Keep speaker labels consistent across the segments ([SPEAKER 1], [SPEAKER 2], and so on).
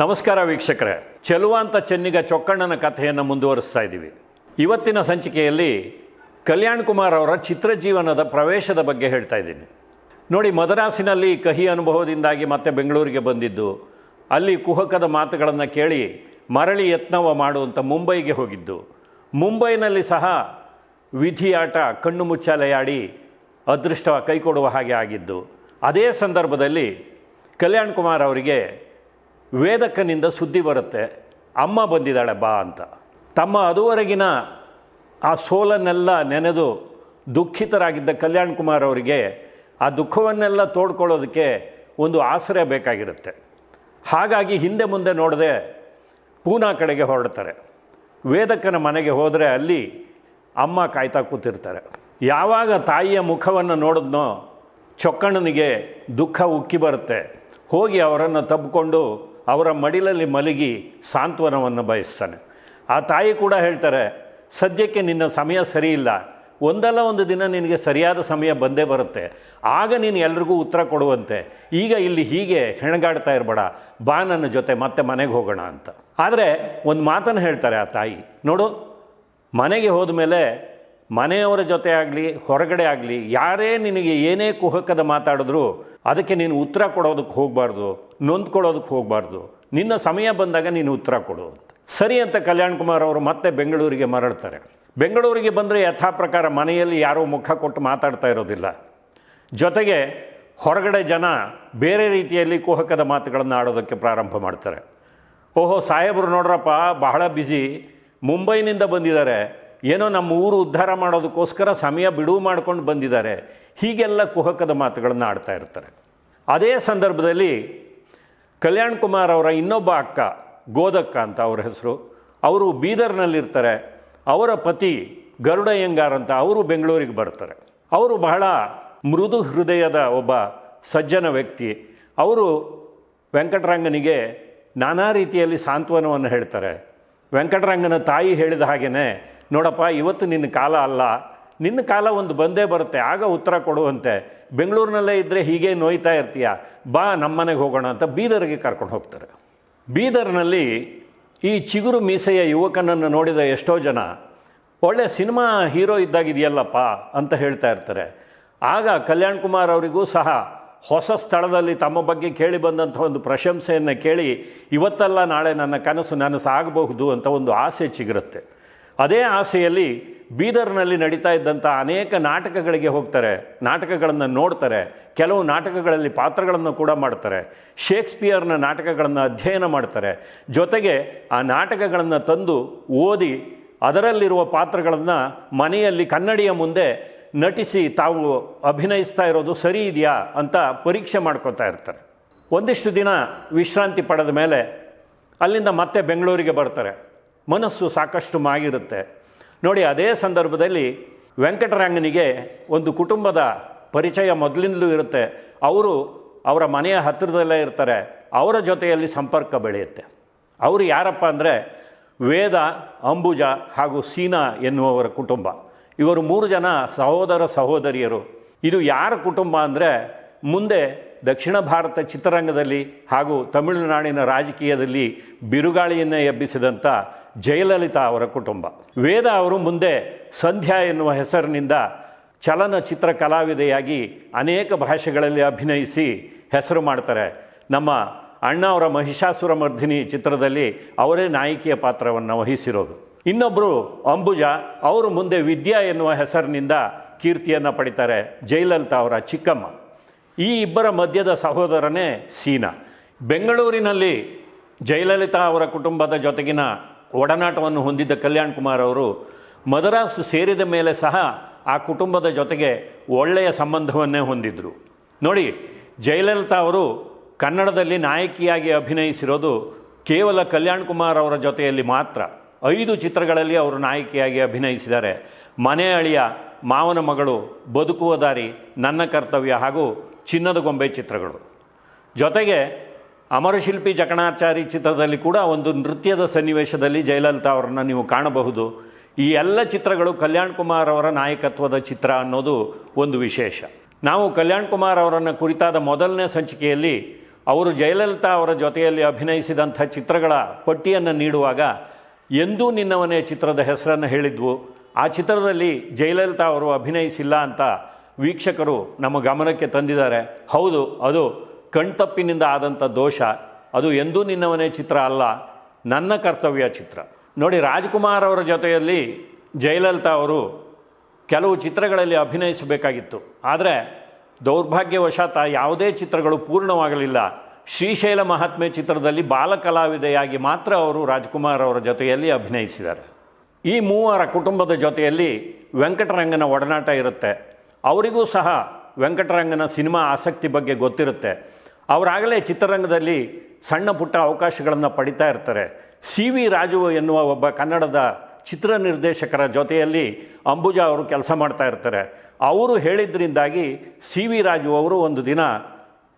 [SPEAKER 1] ನಮಸ್ಕಾರ ವೀಕ್ಷಕರೇ. ಚೆಲುವಾಂತ ಚೆನ್ನಿಗ ಚೊಕ್ಕಣ್ಣನ ಕಥೆಯನ್ನು ಮುಂದುವರಿಸ್ತಾ ಇದ್ದೀವಿ. ಇವತ್ತಿನ ಸಂಚಿಕೆಯಲ್ಲಿ ಕಲ್ಯಾಣ್ ಕುಮಾರ್ ಅವರ ಚಿತ್ರಜೀವನದ ಪ್ರವೇಶದ ಬಗ್ಗೆ ಹೇಳ್ತಾ ಇದ್ದೀನಿ. ನೋಡಿ, ಮದರಾಸಿನಲ್ಲಿ ಕಹಿ ಅನುಭವದಿಂದಾಗಿ ಮತ್ತೆ ಬೆಂಗಳೂರಿಗೆ ಬಂದಿದ್ದು, ಅಲ್ಲಿ ಕುಹಕದ ಮಾತುಗಳನ್ನು ಕೇಳಿ ಮರಳಿ ಯತ್ನವ ಮಾಡುವಂಥ ಮುಂಬೈಗೆ ಹೋಗಿದ್ದು. ಮುಂಬೈನಲ್ಲಿ ಸಹ ವಿಧಿಯಾಟ, ಕಣ್ಣು ಮುಚ್ಚಾಲೆಯಾಡಿ ಅದೃಷ್ಟ ಕೈಕೊಡುವ ಹಾಗೆ ಆಗಿದ್ದು. ಅದೇ ಸಂದರ್ಭದಲ್ಲಿ ಕಲ್ಯಾಣ್ ಕುಮಾರ್ ಅವರಿಗೆ ವೇದಕ್ಕನಿಂದ ಸುದ್ದಿ ಬರುತ್ತೆ, ಅಮ್ಮ ಬಂದಿದ್ದಾಳೆ ಬಾ ಅಂತ. ತಮ್ಮ ಅದುವರೆಗಿನ ಆ ಸೋಲನ್ನೆಲ್ಲ ನೆನೆದು ದುಃಖಿತರಾಗಿದ್ದ ಕಲ್ಯಾಣ್ ಕುಮಾರ್ ಅವರಿಗೆ ಆ ದುಃಖವನ್ನೆಲ್ಲ ತೋಡ್ಕೊಳ್ಳೋದಕ್ಕೆ ಒಂದು ಆಸರೆ ಬೇಕಾಗಿರುತ್ತೆ. ಹಾಗಾಗಿ ಹಿಂದೆ ಮುಂದೆ ನೋಡದೆ ಪೂನಾ ಕಡೆಗೆ ಹೊರಡ್ತಾರೆ. ವೇದಕ್ಕನ ಮನೆಗೆ ಹೋದರೆ ಅಲ್ಲಿ ಅಮ್ಮ ಕಾಯ್ತಾ ಕೂತಿರ್ತಾರೆ. ಯಾವಾಗ ತಾಯಿಯ ಮುಖವನ್ನು ನೋಡಿದ್ನೋ, ಚೊಕ್ಕಣ್ಣನಿಗೆ ದುಃಖ ಉಕ್ಕಿ ಬರುತ್ತೆ. ಹೋಗಿ ಅವರನ್ನು ತಬ್ಬಿಕೊಂಡು ಅವರ ಮಡಿಲಲ್ಲಿ ಮಲಗಿ ಸಾಂತ್ವನವನ್ನು ಬಯಸ್ತಾನೆ. ಆ ತಾಯಿ ಕೂಡ ಹೇಳ್ತಾರೆ, ಸದ್ಯಕ್ಕೆ ನಿನ್ನ ಸಮಯ ಸರಿ ಇಲ್ಲ ಒಂದಲ್ಲ ಒಂದು ದಿನ ನಿನಗೆ ಸರಿಯಾದ ಸಮಯ ಬಂದೇ ಬರುತ್ತೆ. ಆಗ ನೀನು ಎಲ್ರಿಗೂ ಉತ್ತರ ಕೊಡುವಂತೆ. ಈಗ ಇಲ್ಲಿ ಹೀಗೆ ಹೆಣಗಾಡ್ತಾ ಇರಬೇಡ. ಬಾ ನನ್ನ ಜೊತೆ, ಮತ್ತೆ ಮನೆಗೆ ಹೋಗೋಣ ಅಂತ. ಆದರೆ ಒಂದು ಮಾತನ್ನು ಹೇಳ್ತಾರೆ ಆ ತಾಯಿ. ನೋಡು, ಮನೆಗೆ ಹೋದ ಮೇಲೆ ಮನೆಯವರ ಜೊತೆ ಆಗಲಿ, ಹೊರಗಡೆ ಆಗಲಿ, ಯಾರೇ ನಿನಗೆ ಏನೇ ಕುಹಕದ ಮಾತಾಡಿದ್ರು ಅದಕ್ಕೆ ನೀನು ಉತ್ತರ ಕೊಡೋದಕ್ಕೆ ಹೋಗಬಾರ್ದು, ನೊಂದ್ಕೊಳ್ಳೋದಕ್ಕೆ ಹೋಗಬಾರ್ದು. ನಿನ್ನ ಸಮಯ ಬಂದಾಗ ನೀನು ಉತ್ತರ ಕೊಡು ಸರಿ ಅಂತ ಕಲ್ಯಾಣ್ ಕುಮಾರ್ ಅವರು ಮತ್ತೆ ಬೆಂಗಳೂರಿಗೆ ಮರಳ್ತಾರೆ. ಬೆಂಗಳೂರಿಗೆ ಬಂದರೆ ಯಥಾ ಪ್ರಕಾರ ಮನೆಯಲ್ಲಿ ಯಾರೂ ಮುಖ ಕೊಟ್ಟು ಮಾತಾಡ್ತಾ ಇರೋದಿಲ್ಲ. ಜೊತೆಗೆ ಹೊರಗಡೆ ಜನ ಬೇರೆ ರೀತಿಯಲ್ಲಿ ಕುಹಕದ ಮಾತುಗಳನ್ನು ಆಡೋದಕ್ಕೆ ಪ್ರಾರಂಭ ಮಾಡ್ತಾರೆ. ಓಹೋ, ಸಾಹೇಬರು ನೋಡ್ರಪ್ಪ, ಬಹಳ ಬ್ಯುಸಿ ಮುಂಬೈನಿಂದ ಬಂದಿದ್ದಾರೆ. ಏನೋ ನಮ್ಮ ಊರು ಉದ್ಧಾರ ಮಾಡೋದಕ್ಕೋಸ್ಕರ ಸಮಯ ಬಿಡುವು ಮಾಡ್ಕೊಂಡು ಬಂದಿದ್ದಾರೆ. ಹೀಗೆಲ್ಲ ಕುಹಕದ ಮಾತುಗಳನ್ನು ಆಡ್ತಾ ಇರ್ತಾರೆ. ಅದೇ ಸಂದರ್ಭದಲ್ಲಿ ಕಲ್ಯಾಣ್ ಕುಮಾರ್ ಅವರ ಇನ್ನೊಬ್ಬ ಅಕ್ಕ, ಗೋದಕ್ಕ ಅಂತ ಅವ್ರ ಹೆಸರು, ಅವರು ಬೀದರ್ನಲ್ಲಿರ್ತಾರೆ. ಅವರ ಪತಿ ಗರುಡಯ್ಯಂಗಾರ್ ಅಂತ ಅವರು ಬೆಂಗಳೂರಿಗೆ ಬರ್ತಾರೆ. ಅವರು ಬಹಳ ಮೃದು ಹೃದಯದ ಒಬ್ಬ ಸಜ್ಜನ ವ್ಯಕ್ತಿ. ಅವರು ವೆಂಕಟರಂಗನಿಗೆ ನಾನಾ ರೀತಿಯಲ್ಲಿ ಸಾಂತ್ವನವನ್ನು ಹೇಳ್ತಾರೆ. ವೆಂಕಟರಂಗನ ತಾಯಿ ಹೇಳಿದ ಹಾಗೆಯೇ ನೋಡಪ್ಪ, ಇವತ್ತು ನಿನ್ನ ಕಾಲ ಅಲ್ಲ. ನಿನ್ನ ಕಾಲ ಒಂದು ಬಂದೇ ಬರುತ್ತೆ, ಆಗ ಉತ್ತರ ಕೊಡುವಂತೆ. ಬೆಂಗಳೂರಿನಲ್ಲೇ ಇದ್ದರೆ ಹೀಗೆ ನೋಯ್ತಾ ಇರ್ತೀಯ? ಬಾ, ನಮ್ಮನೆಗೆ ಹೋಗೋಣ ಅಂತ ಬೀದರ್ಗೆ ಕರ್ಕೊಂಡು ಹೋಗ್ತಾರೆ. ಬೀದರ್ನಲ್ಲಿ ಈ ಚಿಗುರು ಮೀಸೆಯ ಯುವಕನನ್ನು ನೋಡಿದ ಎಷ್ಟೋ ಜನ, ಒಳ್ಳೆ ಸಿನಿಮಾ ಹೀರೋ ಇದ್ದಾಗಿದೆಯಲ್ಲಪ್ಪ ಅಂತ ಹೇಳ್ತಾ ಇರ್ತಾರೆ. ಆಗ ಕಲ್ಯಾಣ್ ಕುಮಾರ್ ಅವರಿಗೂ ಸಹ ಹೊಸ ಸ್ಥಳದಲ್ಲಿ ತಮ್ಮ ಬಗ್ಗೆ ಕೇಳಿ ಬಂದಂಥ ಒಂದು ಪ್ರಶಂಸೆಯನ್ನು ಕೇಳಿ, ಇವತ್ತಲ್ಲ ನಾಳೆ ನನ್ನ ಕನಸು ನನಸಾಗಬಹುದು ಅಂತ ಒಂದು ಆಸೆ ಚಿಗುರುತ್ತೆ. ಅದೇ ಆಸೆಯಲ್ಲಿ ಬೀದರ್ನಲ್ಲಿ ನಡೀತಾ ಇದ್ದಂಥ ಅನೇಕ ನಾಟಕಗಳಿಗೆ ಹೋಗ್ತಾರೆ. ನಾಟಕಗಳನ್ನು ನೋಡ್ತಾರೆ. ಕೆಲವು ನಾಟಕಗಳಲ್ಲಿ ಪಾತ್ರಗಳನ್ನು ಕೂಡ ಮಾಡ್ತಾರೆ. ಶೇಕ್ಸ್ಪಿಯರ್ನ ನಾಟಕಗಳನ್ನು ಅಧ್ಯಯನ ಮಾಡ್ತಾರೆ. ಜೊತೆಗೆ ಆ ನಾಟಕಗಳನ್ನು ತಂದು ಓದಿ ಅದರಲ್ಲಿರುವ ಪಾತ್ರಗಳನ್ನು ಮನೆಯಲ್ಲಿ ಕನ್ನಡಿಯ ಮುಂದೆ ನಟಿಸಿ ತಾವು ಅಭಿನಯಿಸ್ತಾ ಇರೋದು ಸರಿ ಇದೆಯಾ ಅಂತ ಪರೀಕ್ಷೆ ಮಾಡ್ಕೋತಾ ಇರ್ತಾರೆ. ಒಂದಿಷ್ಟು ದಿನ ವಿಶ್ರಾಂತಿ ಪಡೆದ ಮೇಲೆ ಅಲ್ಲಿಂದ ಮತ್ತೆ ಬೆಂಗಳೂರಿಗೆ ಬರ್ತಾರೆ. ಮನಸ್ಸು ಸಾಕಷ್ಟು ಮಾಗಿರುತ್ತೆ. ನೋಡಿ, ಅದೇ ಸಂದರ್ಭದಲ್ಲಿ ವೆಂಕಟರಂಗನಿಗೆ ಒಂದು ಕುಟುಂಬದ ಪರಿಚಯ ಮೊದಲಿಂದಲೂ ಇರುತ್ತೆ. ಅವರು ಅವರ ಮನೆಯ ಹತ್ತಿರದಲ್ಲೇ ಇರ್ತಾರೆ. ಅವರ ಜೊತೆಯಲ್ಲಿ ಸಂಪರ್ಕ ಬೆಳೆಯುತ್ತೆ. ಅವರು ಯಾರಪ್ಪ ಅಂದರೆ ವೇದ, ಅಂಬುಜ ಹಾಗೂ ಸೀನಾ ಎನ್ನುವವರ ಕುಟುಂಬ. ಇವರು ಮೂರು ಜನ ಸಹೋದರ ಸಹೋದರಿಯರು. ಇದು ಯಾರ ಕುಟುಂಬ ಅಂದರೆ ಮುಂದೆ ದಕ್ಷಿಣ ಭಾರತ ಚಿತ್ರರಂಗದಲ್ಲಿ ಹಾಗೂ ತಮಿಳುನಾಡಿನ ರಾಜಕೀಯದಲ್ಲಿ ಬಿರುಗಾಳಿಯನ್ನೇ ಎಬ್ಬಿಸಿದಂಥ ಜಯಲಲಿತಾ ಅವರ ಕುಟುಂಬ. ವೇದ ಅವರು ಮುಂದೆ ಸಂಧ್ಯಾ ಎನ್ನುವ ಹೆಸರಿನಿಂದ ಚಲನಚಿತ್ರ ಕಲಾವಿದೆಯಾಗಿ ಅನೇಕ ಭಾಷೆಗಳಲ್ಲಿ ಅಭಿನಯಿಸಿ ಹೆಸರು ಮಾಡ್ತಾರೆ. ನಮ್ಮ ಅಣ್ಣ ಅವರ ಮಹಿಷಾಸುರ ಮರ್ಧಿನಿ ಚಿತ್ರದಲ್ಲಿ ಅವರೇ ನಾಯಕಿಯ ಪಾತ್ರವನ್ನು ವಹಿಸಿರೋದು. ಇನ್ನೊಬ್ಬರು ಅಂಬುಜ, ಅವರು ಮುಂದೆ ವಿದ್ಯಾ ಎನ್ನುವ ಹೆಸರಿನಿಂದ ಕೀರ್ತಿಯನ್ನು ಪಡಿತಾರೆ ಜಯಲಲಿತಾ ಅವರ ಚಿಕ್ಕಮ್ಮ. ಈ ಇಬ್ಬರ ಮಧ್ಯದ ಸಹೋದರನೇ ಸೀನಾ. ಬೆಂಗಳೂರಿನಲ್ಲಿ ಜಯಲಲಿತಾ ಅವರ ಕುಟುಂಬದ ಜೊತೆಗಿನ ಒಡನಾಟವನ್ನು ಹೊಂದಿದ್ದ ಕಲ್ಯಾಣ್ ಕುಮಾರ್ ಅವರು ಮದರಾಸ್ ಸೇರಿದ ಮೇಲೆ ಸಹ ಆ ಕುಟುಂಬದ ಜೊತೆಗೆ ಒಳ್ಳೆಯ ಸಂಬಂಧವನ್ನೇ ಹೊಂದಿದ್ದರು ನೋಡಿ, ಜಯಲಲಿತಾ ಅವರು ಕನ್ನಡದಲ್ಲಿ ನಾಯಕಿಯಾಗಿ ಅಭಿನಯಿಸಿರೋದು ಕೇವಲ ಕಲ್ಯಾಣ್ ಕುಮಾರ್ ಅವರ ಜೊತೆಯಲ್ಲಿ ಮಾತ್ರ. ಐದು ಚಿತ್ರಗಳಲ್ಲಿ ಅವರು ನಾಯಕಿಯಾಗಿ ಅಭಿನಯಿಸಿದ್ದಾರೆ. ಮನೆ ಅಳಿಯ, ಮಾವನ ಮಗಳು, ಬದುಕುವ ದಾರಿ, ನನ್ನ ಕರ್ತವ್ಯ ಹಾಗೂ ಚಿನ್ನದ ಗೊಂಬೆ ಚಿತ್ರಗಳು. ಜೊತೆಗೆ ಅಮರಶಿಲ್ಪಿ ಜಕಣಾಚಾರಿ ಚಿತ್ರದಲ್ಲಿ ಕೂಡ ಒಂದು ನೃತ್ಯದ ಸನ್ನಿವೇಶದಲ್ಲಿ ಜಯಲಲಿತಾ ಅವರನ್ನು ನೀವು ಕಾಣಬಹುದು. ಈ ಎಲ್ಲ ಚಿತ್ರಗಳು ಕಲ್ಯಾಣ್ ಕುಮಾರ್ ಅವರ ನಾಯಕತ್ವದ ಚಿತ್ರ ಅನ್ನೋದು ಒಂದು ವಿಶೇಷ. ನಾವು ಕಲ್ಯಾಣ್ ಕುಮಾರ್ ಅವರನ್ನು ಕುರಿತಾದ ಮೊದಲನೇ ಸಂಚಿಕೆಯಲ್ಲಿ ಅವರು ಜಯಲಲಿತಾ ಅವರ ಜೊತೆಯಲ್ಲಿ ಅಭಿನಯಿಸಿದಂಥ ಚಿತ್ರಗಳ ಪಟ್ಟಿಯನ್ನು ನೀಡುವಾಗ ಎಂದೂ ನಿನ್ನವನೇ ಚಿತ್ರದ ಹೆಸರನ್ನು ಹೇಳಿದ್ವು. ಆ ಚಿತ್ರದಲ್ಲಿ ಜಯಲಲಿತಾ ಅವರು ಅಭಿನಯಿಸಿಲ್ಲ ಅಂತ ವೀಕ್ಷಕರು ನಮ್ಮ ಗಮನಕ್ಕೆ ತಂದಿದ್ದಾರೆ. ಹೌದು, ಅದು ಕಣ್ತಪ್ಪಿನಿಂದ ಆದಂಥ ದೋಷ, ಅದು ಎಂದೂ ನಿನ್ನವನೇ ಚಿತ್ರ ಅಲ್ಲ, ನನ್ನ ಕರ್ತವ್ಯ ಚಿತ್ರ. ನೋಡಿ, ರಾಜ್ಕುಮಾರ್ ಅವರ ಜೊತೆಯಲ್ಲಿ ಜಯಲಲಿತಾ ಅವರು ಕೆಲವು ಚಿತ್ರಗಳಲ್ಲಿ ಅಭಿನಯಿಸಬೇಕಾಗಿತ್ತು. ಆದರೆ, ದೌರ್ಭಾಗ್ಯವಶಾತ ಯಾವುದೇ ಚಿತ್ರಗಳು ಪೂರ್ಣವಾಗಲಿಲ್ಲ. ಶ್ರೀಶೈಲ ಮಹಾತ್ಮೆ ಚಿತ್ರದಲ್ಲಿ ಬಾಲಕಲಾವಿದೆಯಾಗಿ ಮಾತ್ರ ಅವರು ರಾಜ್ಕುಮಾರ್ ಅವರ ಜೊತೆಯಲ್ಲಿ ಅಭಿನಯಿಸಿದ್ದಾರೆ. ಈ ಮೂವರ ಕುಟುಂಬದ ಜೊತೆಯಲ್ಲಿ ವೆಂಕಟರಂಗನ ಒಡನಾಟ ಇರುತ್ತೆ. ಅವರಿಗೂ ಸಹ ವೆಂಕಟರಂಗನ ಸಿನಿಮಾ ಆಸಕ್ತಿ ಬಗ್ಗೆ ಗೊತ್ತಿರುತ್ತೆ. ಅವರಾಗಲೇ ಚಿತ್ರರಂಗದಲ್ಲಿ ಸಣ್ಣ ಪುಟ್ಟ ಅವಕಾಶಗಳನ್ನು ಪಡಿತಾ ಇರ್ತಾರೆ. ಸಿ ವಿ ರಾಜು ಎನ್ನುವ ಒಬ್ಬ ಕನ್ನಡದ ಚಿತ್ರ ನಿರ್ದೇಶಕರ ಜೊತೆಯಲ್ಲಿ ಅಂಬುಜಾ ಅವರು ಕೆಲಸ ಮಾಡ್ತಾ ಇರ್ತಾರೆ. ಅವರು ಹೇಳಿದ್ರಿಂದಾಗಿ ಸಿ ವಿ ರಾಜು ಅವರು ಒಂದು ದಿನ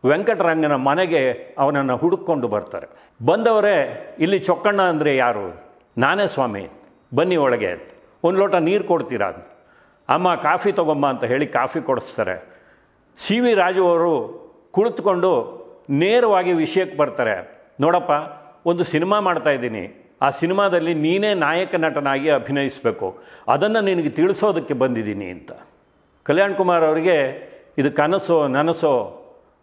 [SPEAKER 1] ವೆಂಕಟರಂಗನ ಮನೆಗೆ ಅವನನ್ನು ಹುಡುಕೊಂಡು ಬರ್ತಾರೆ. ಬಂದವರೇ, ಇಲ್ಲಿ ಚೊಕ್ಕಣ್ಣ ಅಂದರೆ ಯಾರು? ನಾನೇ ಸ್ವಾಮಿ. ಬನ್ನಿ ಒಳಗೆ. ಒಂದು ಲೋಟ ನೀರು ಕೊಡ್ತೀರಾ? ಅಮ್ಮ, ಕಾಫಿ ತಗೊಂಬ ಅಂತ ಹೇಳಿ ಕಾಫಿ ಕೊಡಿಸ್ತಾರೆ. ಸಿ ವಿ ರಾಜು ಅವರು ಕುಳಿತುಕೊಂಡು ನೇರವಾಗಿ ವಿಷಯಕ್ಕೆ ಬರ್ತಾರೆ. ನೋಡಪ್ಪ, ಒಂದು ಸಿನಿಮಾ ಮಾಡ್ತಾ ಇದ್ದೀನಿ. ಆ ಸಿನಿಮಾದಲ್ಲಿ ನೀನೇ ನಾಯಕ ನಟನಾಗಿ ಅಭಿನಯಿಸಬೇಕು. ಅದನ್ನು ನಿನಗೆ ತಿಳಿಸೋದಕ್ಕೆ ಬಂದಿದ್ದೀನಿ ಅಂತ. ಕಲ್ಯಾಣ್ ಕುಮಾರ್ ಅವರಿಗೆ ಇದು ಕನಸೋ, ನನಸೋ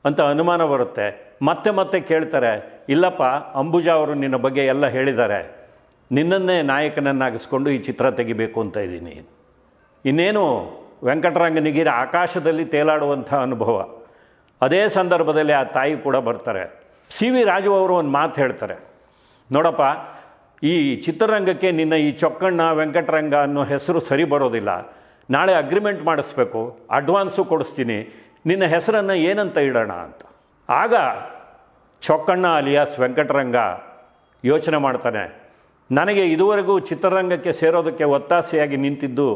[SPEAKER 1] ಅಂತ ಅನುಮಾನ ಬರುತ್ತೆ. ಮತ್ತೆ ಮತ್ತೆ ಕೇಳ್ತಾರೆ, ಇಲ್ಲಪ್ಪ, ಅಂಬುಜಾ ಅವರು ನಿನ್ನ ಬಗ್ಗೆ ಎಲ್ಲ ಹೇಳಿದ್ದಾರೆ. ನಿನ್ನನ್ನೇ ನಾಯಕನನ್ನಾಗಿಸ್ಕೊಂಡು ಈ ಚಿತ್ರ ತೆಗಿಬೇಕು ಅಂತ ಇದ್ದೀನಿ. ಇನ್ನೇನು, ವೆಂಕಟರಂಗನಿಗಿರ ಆಕಾಶದಲ್ಲಿ ತೇಲಾಡುವಂಥ ಅನುಭವ. ಅದೇ ಸಂದರ್ಭದಲ್ಲಿ ಆ ತಾಯಿ ಕೂಡ ಬರ್ತಾರೆ. ಸಿ ವಿ ರಾಜು ಅವರು ಒಂದು ಮಾತು ಹೇಳ್ತಾರೆ. ನೋಡಪ್ಪ, ಈ ಚಿತ್ರರಂಗಕ್ಕೆ ನಿನ್ನ ಈ ಚೊಕ್ಕಣ್ಣ, ವೆಂಕಟರಂಗ ಅನ್ನೋ ಹೆಸರು ಸರಿ ಬರೋದಿಲ್ಲ. ನಾಳೆ ಅಗ್ರಿಮೆಂಟ್ ಮಾಡಿಸ್ಬೇಕು ಅಡ್ವಾನ್ಸು ಕೊಡಿಸ್ತೀನಿ. ನಿನ್ನ ಹೆಸರನ್ನು ಏನಂತ ಇಡೋಣ ಅಂತ. ಆಗ ಚೊಕ್ಕಣ್ಣ ಅಲಿಯಾಸ್ ವೆಂಕಟರಂಗ ಯೋಚನೆ ಮಾಡ್ತಾನೆ, ನನಗೆ ಇದುವರೆಗೂ ಚಿತ್ರರಂಗಕ್ಕೆ ಸೇರೋದಕ್ಕೆ ಒತ್ತಾಸೆಯಾಗಿ ನಿಂತಿದ್ದು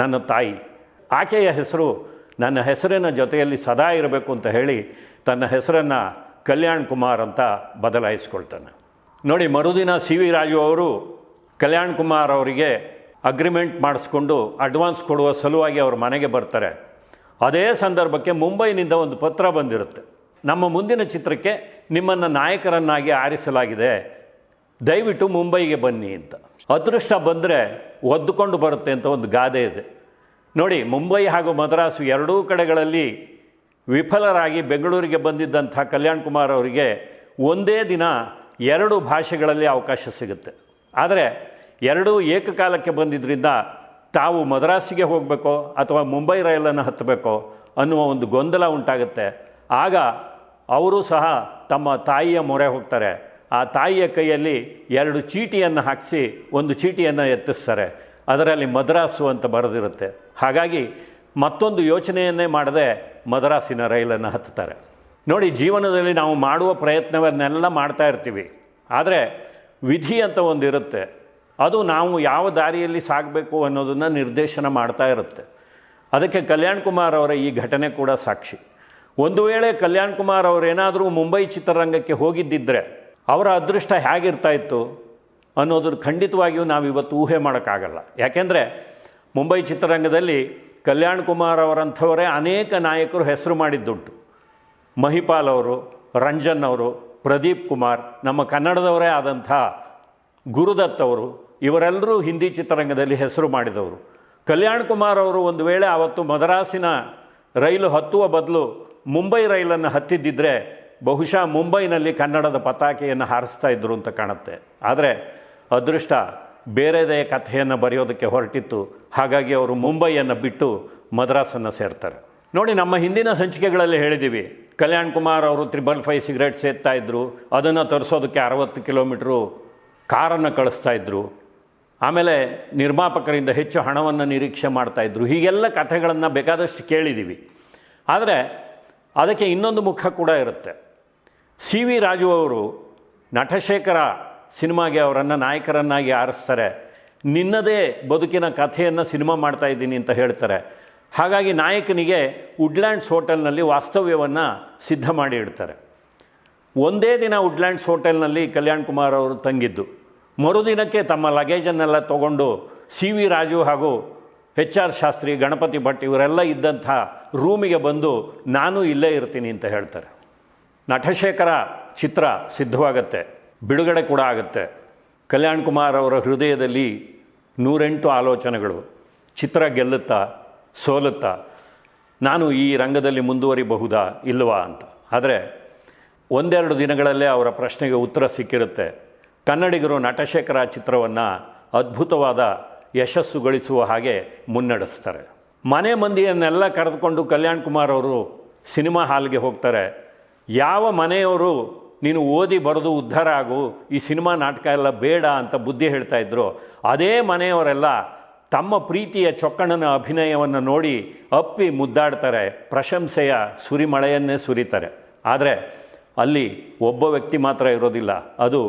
[SPEAKER 1] ನನ್ನ ತಾಯಿ. ಆಕೆಯ ಹೆಸರು ನನ್ನ ಹೆಸರಿನ ಜೊತೆಯಲ್ಲಿ ಸದಾ ಇರಬೇಕು ಅಂತ ಹೇಳಿ ತನ್ನ ಹೆಸರನ್ನು ಕಲ್ಯಾಣ್ ಕುಮಾರ್ ಅಂತ ಬದಲಾಯಿಸ್ಕೊಳ್ತಾನೆ. ನೋಡಿ, ಮರುದಿನ ಸಿ ವಿ ರಾಜು ಅವರು ಕಲ್ಯಾಣ್ ಕುಮಾರ್ ಅವರಿಗೆ ಅಗ್ರಿಮೆಂಟ್ ಮಾಡಿಸ್ಕೊಂಡು ಅಡ್ವಾನ್ಸ್ ಕೊಡುವ ಸಲುವಾಗಿ ಅವ್ರ ಮನೆಗೆ ಬರ್ತಾರೆ. ಅದೇ ಸಂದರ್ಭಕ್ಕೆ ಮುಂಬೈನಿಂದ ಒಂದು ಪತ್ರ ಬಂದಿರುತ್ತೆ. ನಮ್ಮ ಮುಂದಿನ ಚಿತ್ರಕ್ಕೆ ನಿಮ್ಮನ್ನು ನಾಯಕರನ್ನಾಗಿ ಆರಿಸಲಾಗಿದೆ. ದಯವಿಟ್ಟು ಮುಂಬೈಗೆ ಬನ್ನಿ ಅಂತ. ಅದೃಷ್ಟ ಬಂದರೆ ಒದ್ದುಕೊಂಡು ಬರುತ್ತೆ ಅಂತ ಒಂದು ಗಾದೆ ಇದೆ. ನೋಡಿ, ಮುಂಬೈ ಹಾಗೂ ಮದ್ರಾಸು ಎರಡೂ ಕಡೆಗಳಲ್ಲಿ ವಿಫಲರಾಗಿ ಬೆಂಗಳೂರಿಗೆ ಬಂದಿದ್ದಂಥ ಕಲ್ಯಾಣ್ ಕುಮಾರ್ ಅವರಿಗೆ ಒಂದೇ ದಿನ ಎರಡು ಭಾಷೆಗಳಲ್ಲಿ ಅವಕಾಶ ಸಿಗುತ್ತೆ. ಆದರೆ ಎರಡೂ ಏಕಕಾಲಕ್ಕೆ ಬಂದಿದ್ದರಿಂದ ತಾವು ಮದ್ರಾಸಿಗೆ ಹೋಗಬೇಕೋ ಅಥವಾ ಮುಂಬೈ ರೈಲನ್ನು ಹತ್ತಬೇಕೋ ಅನ್ನುವ ಒಂದು ಗೊಂದಲ ಉಂಟಾಗುತ್ತೆ. ಆಗ ಅವರು ಸಹ ತಮ್ಮ ತಾಯಿಯ ಮೊರೆ ಹೋಗ್ತಾರೆ. ಆ ತಾಯಿಯ ಕೈಯಲ್ಲಿ ಎರಡು ಚೀಟಿಯನ್ನು ಹಾಕಿಸಿ ಒಂದು ಚೀಟಿಯನ್ನು ಎತ್ತಿಸ್ತಾರೆ. ಅದರಲ್ಲಿ ಮದ್ರಾಸು ಅಂತ ಬರೆದಿರುತ್ತೆ. ಹಾಗಾಗಿ ಮತ್ತೊಂದು ಯೋಚನೆಯನ್ನೇ ಮಾಡದೆ ಮದ್ರಾಸಿನ ರೈಲನ್ನು ಹತ್ತುತ್ತಾರೆ. ನೋಡಿ, ಜೀವನದಲ್ಲಿ ನಾವು ಮಾಡುವ ಪ್ರಯತ್ನವನ್ನೆಲ್ಲ ಮಾಡ್ತಾ ಇರ್ತೀವಿ. ಆದರೆ ವಿಧಿ ಅಂತ ಒಂದು ಇರುತ್ತೆ ಅದು ನಾವು ಯಾವ ದಾರಿಯಲ್ಲಿ ಸಾಗಬೇಕು ಅನ್ನೋದನ್ನು ನಿರ್ದೇಶನ ಮಾಡ್ತಾ ಇರುತ್ತೆ. ಅದಕ್ಕೆ ಕಲ್ಯಾಣ್ ಕುಮಾರ್ ಅವರ ಈ ಘಟನೆ ಕೂಡ ಸಾಕ್ಷಿ. ಒಂದು ವೇಳೆ ಕಲ್ಯಾಣ್ ಕುಮಾರ್ ಅವರೇನಾದರೂ ಮುಂಬೈ ಚಿತ್ರರಂಗಕ್ಕೆ ಹೋಗಿದ್ದಿದ್ದರೆ ಅವರ ಅದೃಷ್ಟ ಹೇಗಿರ್ತಾ ಇತ್ತು? ಅನ್ನೋದನ್ನು ಖಂಡಿತವಾಗಿಯೂ ನಾವು ಇವತ್ತು ಊಹೆ ಮಾಡೋಕ್ಕಾಗಲ್ಲ. ಯಾಕೆಂದರೆ ಮುಂಬೈ ಚಿತ್ರರಂಗದಲ್ಲಿ ಕಲ್ಯಾಣ್ ಕುಮಾರ್ ಅವರಂಥವರೇ ಅನೇಕ ನಾಯಕರು ಹೆಸರು ಮಾಡಿದ್ದುಂಟು. ಮಹಿಪಾಲ್ ಅವರು, ರಂಜನ್ ಅವರು, ಪ್ರದೀಪ್ ಕುಮಾರ್, ನಮ್ಮ ಕನ್ನಡದವರೇ ಆದಂಥ ಗುರುದತ್ ಅವರು, ಇವರೆಲ್ಲರೂ ಹಿಂದಿ ಚಿತ್ರರಂಗದಲ್ಲಿ ಹೆಸರು ಮಾಡಿದವರು. ಕಲ್ಯಾಣ್ ಕುಮಾರ್ ಅವರು ಒಂದು ವೇಳೆ ಆವತ್ತು ಮದ್ರಾಸಿನ ರೈಲು ಹತ್ತುವ ಬದಲು ಮುಂಬೈ ರೈಲನ್ನು ಹತ್ತಿದ್ದಿದ್ರೆ ಬಹುಶಃ ಮುಂಬೈನಲ್ಲಿ ಕನ್ನಡದ ಪತಾಕೆಯನ್ನು ಹಾರಿಸ್ತಾ ಇದ್ದರು ಅಂತ ಕಾಣುತ್ತೆ. ಆದರೆ ಅದೃಷ್ಟ ಬೇರೆದೇ ಕಥೆಯನ್ನು ಬರೆಯೋದಕ್ಕೆ ಹೊರಟಿತ್ತು. ಹಾಗಾಗಿ ಅವರು ಮುಂಬೈಯನ್ನು ಬಿಟ್ಟು ಮದ್ರಾಸನ್ನು ಸೇರ್ತಾರೆ. ನೋಡಿ, ನಮ್ಮ ಹಿಂದಿನ ಸಂಚಿಕೆಗಳಲ್ಲಿ ಹೇಳಿದ್ದೀವಿ, ಕಲ್ಯಾಣ್ ಕುಮಾರ್ ಅವರು ತ್ರಿಬಲ್ ಫೈ ಸಿಗರೇಟ್ ಸೇರ್ತಾ ಇದ್ದರು ಅದನ್ನು ತರಿಸೋದಕ್ಕೆ ಅರವತ್ತು ಕಿಲೋಮೀಟ್ರು ಕಾರನ್ನು ಕಳಿಸ್ತಾ ಇದ್ದರು ಆಮೇಲೆ ನಿರ್ಮಾಪಕರಿಂದ ಹೆಚ್ಚು ಹಣವನ್ನು ನಿರೀಕ್ಷೆ ಮಾಡ್ತಾಯಿದ್ರು ಹೀಗೆಲ್ಲ ಕಥೆಗಳನ್ನು ಬೇಕಾದಷ್ಟು ಕೇಳಿದ್ದೀವಿ. ಆದರೆ ಅದಕ್ಕೆ ಇನ್ನೊಂದು ಮುಖ ಕೂಡ ಇರುತ್ತೆ. ಸಿ ವಿ ರಾಜು ಅವರು ನಟಶೇಖರ ಸಿನಿಮಾಗೆ ಅವರನ್ನು ನಾಯಕರನ್ನಾಗಿ ಆರಿಸ್ತಾರೆ. ನಿನ್ನದೇ ಬದುಕಿನ ಕಥೆಯನ್ನು ಸಿನಿಮಾ ಮಾಡ್ತಾ ಇದ್ದೀನಿ ಅಂತ ಹೇಳ್ತಾರೆ. ಹಾಗಾಗಿ ನಾಯಕನಿಗೆ ವುಡ್ಲ್ಯಾಂಡ್ಸ್ ಹೋಟೆಲ್ನಲ್ಲಿ ವಾಸ್ತವ್ಯವನ್ನು ಸಿದ್ಧ ಮಾಡಿ ಇಡ್ತಾರೆ. ಒಂದೇ ದಿನ ವುಡ್ಲ್ಯಾಂಡ್ಸ್ ಹೋಟೆಲ್ನಲ್ಲಿ ಕಲ್ಯಾಣ್ ಕುಮಾರ್ ಅವರು ತಂಗಿದ್ದು. ಮರುದಿನಕ್ಕೆ ತಮ್ಮ ಲಗೇಜನ್ನೆಲ್ಲ ತಗೊಂಡು ಸಿ ವಿ ರಾಜು ಹಾಗೂ ಎಚ್ ಆರ್ ಶಾಸ್ತ್ರಿ, ಗಣಪತಿ ಭಟ್ ಇವರೆಲ್ಲ ಇದ್ದಂಥ ರೂಮಿಗೆ ಬಂದು ನಾನು ಇಲ್ಲೇ ಇರ್ತೀನಿ ಅಂತ ಹೇಳ್ತಾರೆ. ನಟಶೇಖರ ಚಿತ್ರ ಸಿದ್ಧವಾಗತ್ತೆ. ಬಿಡುಗಡೆ ಕೂಡ ಆಗುತ್ತೆ. ಕಲ್ಯಾಣ್ ಕುಮಾರ್ ಅವರ ಹೃದಯದಲ್ಲಿ ನೂರೆಂಟು ಆಲೋಚನೆಗಳು. ಚಿತ್ರ ಗೆಲ್ಲುತ್ತಾ, ಸೋಲುತ್ತಾ, ನಾನು ಈ ರಂಗದಲ್ಲಿ ಮುಂದುವರಿಬಹುದಾ ಇಲ್ವಾ ಅಂತ. ಆದರೆ ಒಂದೆರಡು ದಿನಗಳಲ್ಲೇ ಅವರ ಪ್ರಶ್ನೆಗೆ ಉತ್ತರ ಸಿಕ್ಕಿರುತ್ತೆ. ಕನ್ನಡಿಗರು ನಟಶೇಖರ ಚಿತ್ರವನ್ನು ಅದ್ಭುತವಾದ ಯಶಸ್ಸು ಗಳಿಸುವ ಹಾಗೆ ಮುನ್ನಡೆಸ್ತಾರೆ. ಮನೆ ಮಂದಿಯನ್ನೆಲ್ಲ ಕರೆದುಕೊಂಡು ಕಲ್ಯಾಣ್ ಕುಮಾರ್ ಅವರು ಸಿನಿಮಾ ಹಾಲ್ಗೆ ಹೋಗ್ತಾರೆ. ಯಾವ ಮನೆಯವರು ನೀನು ಓದಿ ಬರೆದು ಉದ್ಧಾರ ಆಗು, ಈ ಸಿನಿಮಾ ನಾಟಕ ಎಲ್ಲ ಬೇಡ ಅಂತ ಬುದ್ಧಿ ಹೇಳ್ತಾ ಇದ್ರು. ಅದೇ ಮನೆಯವರೆಲ್ಲ ತಮ್ಮ ಪ್ರೀತಿಯ ಚೊಕ್ಕಣ್ಣನ ಅಭಿನಯವನ್ನು ನೋಡಿ ಅಪ್ಪಿ ಮುದ್ದಾಡ್ತಾರೆ, ಪ್ರಶಂಸೆಯ ಸುರಿಮಳೆಯನ್ನೇ ಸುರಿತಾರೆ. ಆದರೆ ಅಲ್ಲಿ ಒಬ್ಬ ವ್ಯಕ್ತಿ ಮಾತ್ರ ಇರೋದಿಲ್ಲ, ಅದು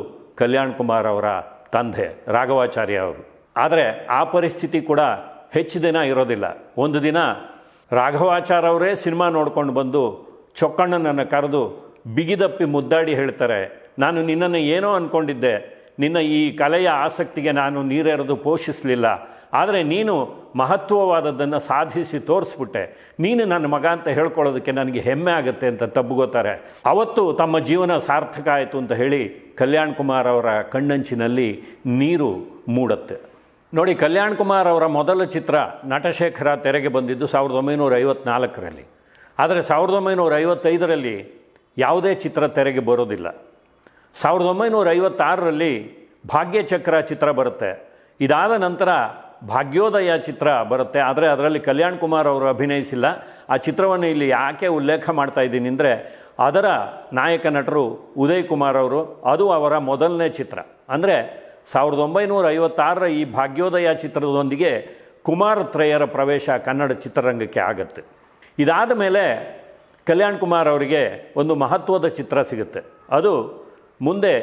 [SPEAKER 1] ಕಲ್ಯಾಣ್ ಕುಮಾರ್ ಅವರ ತಂದೆ, ರಾಘವಾಚಾರ್ಯ ಅವರು. ಆದರೆ ಆ ಪರಿಸ್ಥಿತಿ ಕೂಡ ಹೆಚ್ಚು ದಿನ ಇರೋದಿಲ್ಲ. ಒಂದು ದಿನ ರಾಘವಾಚಾರ್ಯ ಅವರೇ ಸಿನಿಮಾ ನೋಡ್ಕೊಂಡು ಬಂದು ಚೊಕ್ಕಣ್ಣನನ್ನು ಕರೆದು ಬಿಗಿದಪ್ಪಿ ಮುದ್ದಾಡಿ ಹೇಳ್ತಾರೆ, ನಾನು ನಿನ್ನನ್ನು ಏನೋ ಅಂದ್ಕೊಂಡಿದ್ದೆ ನಿನ್ನ ಈ ಕಲೆಯ ಆಸಕ್ತಿಗೆ ನಾನು ನೀರೆರೆದು ಪೋಷಿಸಲಿಲ್ಲ. ಆದರೆ ನೀನು ಮಹತ್ವವಾದದ್ದನ್ನು ಸಾಧಿಸಿ ತೋರಿಸ್ಬಿಟ್ಟೆ. ನೀನು ನನ್ನ ಮಗ ಅಂತ ಹೇಳ್ಕೊಳ್ಳೋದಕ್ಕೆ ನನಗೆ ಹೆಮ್ಮೆ ಆಗುತ್ತೆ ಅಂತ ತಬ್ಬುಗೋತಾರೆ. ಅವತ್ತು ತಮ್ಮ ಜೀವನ ಸಾರ್ಥಕ ಆಯಿತು ಅಂತ ಹೇಳಿ ಕಲ್ಯಾಣ್ ಕುಮಾರ್ ಅವರ ಕಣ್ಣಂಚಿನಲ್ಲಿ ನೀರು ಮೂಡತ್ತೆ. ನೋಡಿ, ಕಲ್ಯಾಣ್ ಕುಮಾರ್ ಅವರ ಮೊದಲ ಚಿತ್ರ ನಟಶೇಖರ ತೆರೆಗೆ ಬಂದಿದ್ದು ಸಾವಿರದ ಒಂಬೈನೂರ ಐವತ್ನಾಲ್ಕರಲ್ಲಿ. ಆದರೆ ಸಾವಿರದ ಒಂಬೈನೂರ ಐವತ್ತೈದರಲ್ಲಿ ಯಾವುದೇ ಚಿತ್ರ ತೆರೆಗೆ ಬರೋದಿಲ್ಲ. ಸಾವಿರದ ಒಂಬೈನೂರ ಐವತ್ತಾರರಲ್ಲಿ ಭಾಗ್ಯಚಕ್ರ ಚಿತ್ರ ಬರುತ್ತೆ. ಇದಾದ ನಂತರ ಭಾಗ್ಯೋದಯ ಚಿತ್ರ ಬರುತ್ತೆ. ಆದರೆ ಅದರಲ್ಲಿ ಕಲ್ಯಾಣ್ ಕುಮಾರ್ ಅವರು ಅಭಿನಯಿಸಿಲ್ಲ. ಆ ಚಿತ್ರವನ್ನು ಇಲ್ಲಿ ಯಾಕೆ ಉಲ್ಲೇಖ ಮಾಡ್ತಾ ಇದ್ದೀನಿ ಅಂದರೆ ಅದರ ನಾಯಕ ನಟರು ಉದಯ್ ಕುಮಾರ್ ಅವರು, ಅದು ಅವರ ಮೊದಲನೇ ಚಿತ್ರ. ಅಂದರೆ ಸಾವಿರದ ಒಂಬೈನೂರ ಐವತ್ತಾರರ ಈ ಭಾಗ್ಯೋದಯ ಚಿತ್ರದೊಂದಿಗೆ ಕುಮಾರ್ ತ್ರಯರ ಪ್ರವೇಶ ಕನ್ನಡ ಚಿತ್ರರಂಗಕ್ಕೆ ಆಗುತ್ತೆ. ಇದಾದ ಮೇಲೆ ಕಲ್ಯಾಣ್ ಕುಮಾರ್ ಅವರಿಗೆ ಒಂದು ಮಹತ್ವದ ಚಿತ್ರ ಸಿಗುತ್ತೆ. ಅದು ಮುಂದೆ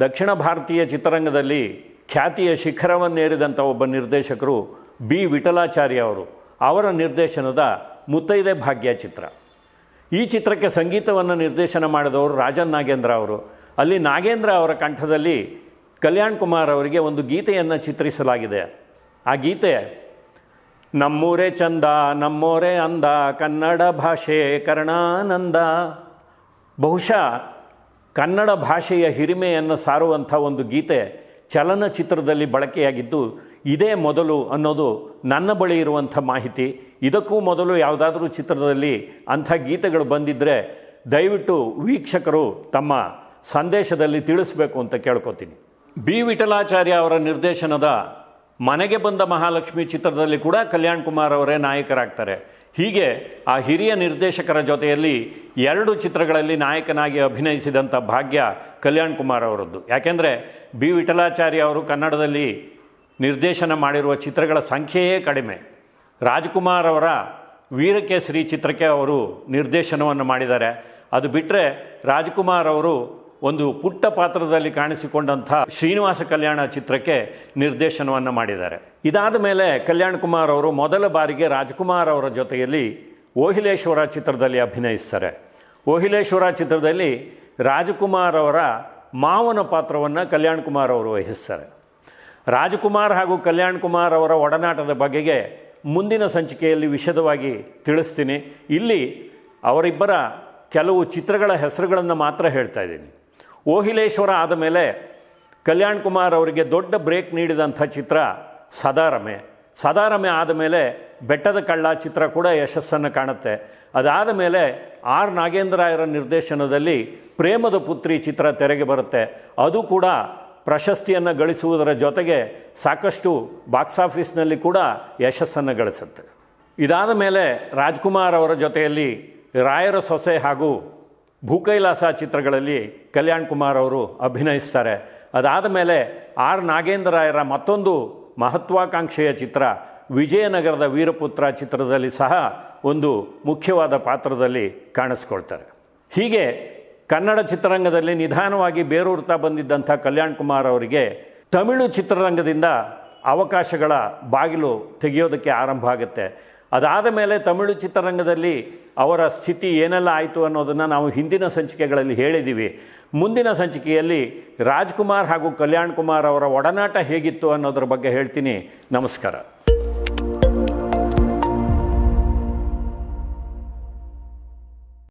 [SPEAKER 1] ದಕ್ಷಿಣ ಭಾರತೀಯ ಚಿತ್ರರಂಗದಲ್ಲಿ ಖ್ಯಾತಿಯ ಶಿಖರವನ್ನೇರಿದಂಥ ಒಬ್ಬ ನಿರ್ದೇಶಕರು ಬಿ. ವಿಠಲಾಚಾರ್ಯ ಅವರು. ಅವರ ನಿರ್ದೇಶನದ ಮುತ್ತೈದೆ ಭಾಗ್ಯ ಚಿತ್ರ. ಈ ಚಿತ್ರಕ್ಕೆ ಸಂಗೀತವನ್ನು ನಿರ್ದೇಶನ ಮಾಡಿದವರು ರಾಜನ್ ನಾಗೇಂದ್ರ ಅವರು. ಅಲ್ಲಿ ನಾಗೇಂದ್ರ ಅವರ ಕಂಠದಲ್ಲಿ ಕಲ್ಯಾಣ್ ಕುಮಾರ್ ಅವರಿಗೆ ಒಂದು ಗೀತೆಯನ್ನು ಚಿತ್ರಿಸಲಾಗಿದೆ. ಆ ಗೀತೆ ನಮ್ಮೂರೇ ಚಂದ, ನಮ್ಮೂರೇ ಅಂದ, ಕನ್ನಡ ಭಾಷೆ ಕರ್ಣಾನಂದ. ಬಹುಶಃ ಕನ್ನಡ ಭಾಷೆಯ ಹಿರಿಮೆಯನ್ನು ಸಾರುವಂಥ ಒಂದು ಗೀತೆ ಚಲನಚಿತ್ರದಲ್ಲಿ ಬಳಕೆಯಾಗಿದ್ದು, ಇದೇ ಮೊದಲು ಅನ್ನೋದು ನನ್ನ ಬಳಿ ಇರುವಂಥ ಮಾಹಿತಿ. ಇದಕ್ಕೂ ಮೊದಲು ಯಾವುದಾದ್ರೂ ಚಿತ್ರದಲ್ಲಿ ಅಂಥ ಗೀತೆಗಳು ಬಂದಿದ್ದರೆ ದಯವಿಟ್ಟು ವೀಕ್ಷಕರು ತಮ್ಮ ಸಂದೇಶದಲ್ಲಿ ತಿಳಿಸ್ಬೇಕು ಅಂತ ಕೇಳ್ಕೊತೀನಿ. ಬಿ. ವಿಠಲಾಚಾರ್ಯ ಅವರ ನಿರ್ದೇಶನದ ಮನೆಗೆ ಬಂದ ಮಹಾಲಕ್ಷ್ಮಿ ಚಿತ್ರದಲ್ಲಿ ಕೂಡ ಕಲ್ಯಾಣ್ ಕುಮಾರ್ ಅವರೇ ನಾಯಕರಾಗ್ತಾರೆ. ಹೀಗೆ ಆ ಹಿರಿಯ ನಿರ್ದೇಶಕರ ಜೊತೆಯಲ್ಲಿ ಎರಡು ಚಿತ್ರಗಳಲ್ಲಿ ನಾಯಕನಾಗಿ ಅಭಿನಯಿಸಿದಂಥ ಭಾಗ್ಯ ಕಲ್ಯಾಣ್ ಕುಮಾರ್ ಅವರದ್ದು. ಯಾಕೆಂದರೆ ಬಿ ವಿಠಲಾಚಾರ್ಯ ಅವರು ಕನ್ನಡದಲ್ಲಿ ನಿರ್ದೇಶನ ಮಾಡಿರುವ ಚಿತ್ರಗಳ ಸಂಖ್ಯೆಯೇ ಕಡಿಮೆ. ರಾಜ್ಕುಮಾರ್ ಅವರ ವೀರಕೇಸರಿ ಚಿತ್ರಕ್ಕೆ ಅವರು ನಿರ್ದೇಶನವನ್ನು ಮಾಡಿದ್ದಾರೆ. ಅದು ಬಿಟ್ಟರೆ ರಾಜ್ಕುಮಾರ್ ಅವರು ಒಂದು ಪುಟ್ಟ ಪಾತ್ರದಲ್ಲಿ ಕಾಣಿಸಿಕೊಂಡಂಥ ಶ್ರೀನಿವಾಸ ಕಲ್ಯಾಣ ಚಿತ್ರಕ್ಕೆ ನಿರ್ದೇಶನವನ್ನು ಮಾಡಿದ್ದಾರೆ. ಇದಾದ ಮೇಲೆ ಕಲ್ಯಾಣ್ ಕುಮಾರ್ ಅವರು ಮೊದಲ ಬಾರಿಗೆ ರಾಜ್ಕುಮಾರ್ ಅವರ ಜೊತೆಯಲ್ಲಿ ಓಹಿಲೇಶ್ವರ ಚಿತ್ರದಲ್ಲಿ ಅಭಿನಯಿಸ್ತಾರೆ. ಓಹಿಲೇಶ್ವರ ಚಿತ್ರದಲ್ಲಿ ರಾಜಕುಮಾರ್ ಅವರ ಮಾವನ ಪಾತ್ರವನ್ನು ಕಲ್ಯಾಣ್ ಕುಮಾರ್ ಅವರು ವಹಿಸ್ತಾರೆ. ರಾಜಕುಮಾರ್ ಹಾಗೂ ಕಲ್ಯಾಣ್ ಕುಮಾರ್ ಅವರ ಒಡನಾಟದ ಬಗೆಗೆ ಮುಂದಿನ ಸಂಚಿಕೆಯಲ್ಲಿ ವಿಷದವಾಗಿ ತಿಳಿಸ್ತೀನಿ. ಇಲ್ಲಿ ಅವರಿಬ್ಬರ ಕೆಲವು ಚಿತ್ರಗಳ ಹೆಸರುಗಳನ್ನು ಮಾತ್ರ ಹೇಳ್ತಾ ಇದ್ದೀನಿ. ಓಹಿಲೇಶ್ವರ ಆದ ಮೇಲೆ ಕಲ್ಯಾಣ್ ಕುಮಾರ್ ಅವರಿಗೆ ದೊಡ್ಡ ಬ್ರೇಕ್ ನೀಡಿದಂಥ ಚಿತ್ರ ಸದಾರಮೆ. ಸದಾರಮೆ ಆದ ಮೇಲೆ ಬೆಟ್ಟದ ಕಳ್ಳ ಚಿತ್ರ ಕೂಡ ಯಶಸ್ಸನ್ನು ಕಾಣುತ್ತೆ. ಅದಾದ ಮೇಲೆ ಆರ್ ನಾಗೇಂದ್ರಾಯರ ನಿರ್ದೇಶನದಲ್ಲಿ ಪ್ರೇಮದ ಪುತ್ರಿ ಚಿತ್ರ ತೆರೆಗೆ ಬರುತ್ತೆ. ಅದು ಕೂಡ ಪ್ರಶಸ್ತಿಯನ್ನು ಗಳಿಸುವುದರ ಜೊತೆಗೆ ಸಾಕಷ್ಟು ಬಾಕ್ಸ್ ಆಫೀಸ್ನಲ್ಲಿ ಕೂಡ ಯಶಸ್ಸನ್ನು ಗಳಿಸುತ್ತೆ. ಇದಾದ ಮೇಲೆ ರಾಜ್ಕುಮಾರ್ ಅವರ ಜೊತೆಯಲ್ಲಿ ರಾಯರ ಸೊಸೆ ಹಾಗೂ ಭೂಕೈಲಾಸ ಚಿತ್ರಗಳಲ್ಲಿ ಕಲ್ಯಾಣ್ ಕುಮಾರ್ ಅವರು ಅಭಿನಯಿಸ್ತಾರೆ. ಅದಾದ ಮೇಲೆ ಆರ್ ನಾಗೇಂದ್ರಾಯರ ಮತ್ತೊಂದು ಮಹತ್ವಾಕಾಂಕ್ಷೆಯ ಚಿತ್ರ, ವಿಜಯನಗರದ ವೀರಪುತ್ರ ಚಿತ್ರದಲ್ಲಿ ಸಹ ಒಂದು ಮುಖ್ಯವಾದ ಪಾತ್ರದಲ್ಲಿ ಕಾಣಿಸ್ಕೊಳ್ತಾರೆ ಹೀಗೆ ಕನ್ನಡ ಚಿತ್ರರಂಗದಲ್ಲಿ ನಿಧಾನವಾಗಿ ಬೇರೂರ್ತಾ ಬಂದಿದ್ದಂಥ ಕಲ್ಯಾಣ್ ಕುಮಾರ್ ಅವರಿಗೆ ತಮಿಳು ಚಿತ್ರರಂಗದಿಂದ ಅವಕಾಶಗಳ ಬಾಗಿಲು ತೆಗೆಯೋದಕ್ಕೆ ಆರಂಭ ಆಗುತ್ತೆ. ಅದಾದ ಮೇಲೆ ತಮಿಳು ಚಿತ್ರರಂಗದಲ್ಲಿ ಅವರ ಸ್ಥಿತಿ ಏನೆಲ್ಲ ಆಯಿತು ಅನ್ನೋದನ್ನು ನಾವು ಹಿಂದಿನ ಸಂಚಿಕೆಗಳಲ್ಲಿ ಹೇಳಿದ್ದೀವಿ ಮುಂದಿನ ಸಂಚಿಕೆಯಲ್ಲಿ ರಾಜ್ಕುಮಾರ್ ಹಾಗೂ ಕಲ್ಯಾಣ್ ಕುಮಾರ್ ಅವರ ಒಡನಾಟ ಹೇಗಿತ್ತು ಅನ್ನೋದ್ರ ಬಗ್ಗೆ ಹೇಳ್ತೀನಿ. ನಮಸ್ಕಾರ.